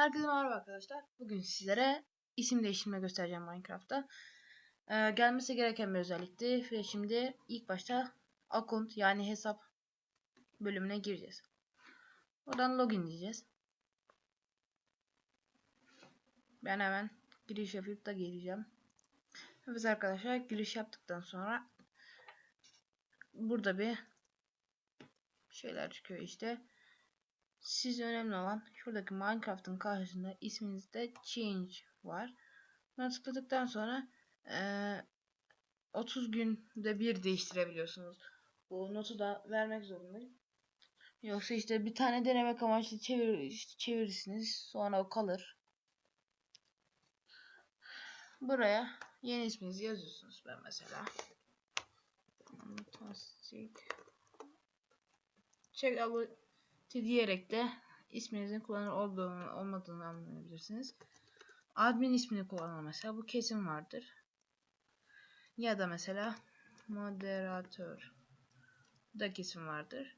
Herkese merhaba arkadaşlar. Bugün sizlere isim değiştirme göstereceğim Minecraft'ta. Ee, gelmesi gereken bir özellikti ve şimdi ilk başta account yani hesap bölümüne gireceğiz. Oradan login diyeceğiz. Ben hemen giriş yapıp da geleceğim. Evet arkadaşlar giriş yaptıktan sonra burada bir şeyler çıkıyor işte. Siz önemli olan şuradaki Minecraft'ın karşısında isminizde change var. Buna tıkladıktan sonra e, 30 günde bir değiştirebiliyorsunuz. Bu notu da vermek zorundayım. Yoksa işte bir tane denemek amaçlı çevir, çevirirsiniz. Sonra o kalır. Buraya yeni isminizi yazıyorsunuz. Ben mesela Fantastic Check out diyerek de isminizin kullanır olduğunu olmadığını anlayabilirsiniz. Admin ismini kullanın mesela bu kesin vardır. Ya da mesela moderatör da kesin vardır.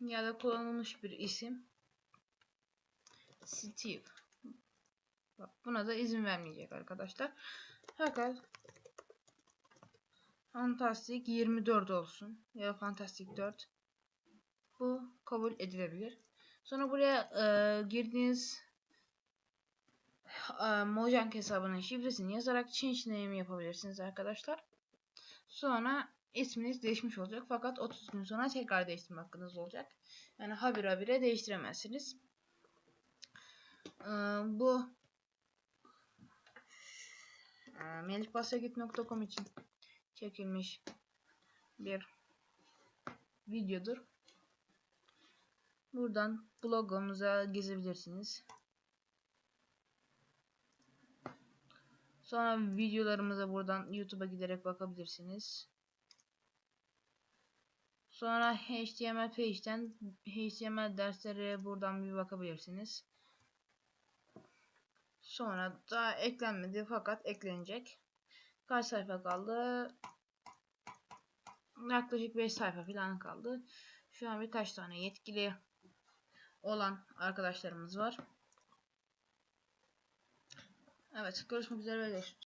Ya da kullanılmış bir isim Steve. Bak buna da izin vermeyecek arkadaşlar. Fakat Fantastic 24 olsun ya da Fantastic 4 bu kabul edilebilir. Sonra buraya e, girdiğiniz e, Mojang hesabının şifresini yazarak change name yapabilirsiniz arkadaşlar. Sonra isminiz değişmiş olacak. Fakat 30 gün sonra tekrar değiştirme hakkınız olacak. Yani habire habire değiştiremezsiniz. E, bu e, melihbasagit.com için çekilmiş bir videodur. Buradan blogumuza gezebilirsiniz. Sonra videolarımıza buradan YouTube'a giderek bakabilirsiniz. Sonra HTML page'den HTML derslere buradan bir bakabilirsiniz. Sonra da eklenmedi fakat eklenecek. Kaç sayfa kaldı? Yaklaşık 5 sayfa falan kaldı. Şu an birkaç tane yetkili olan arkadaşlarımız var. Evet görüşmek üzere.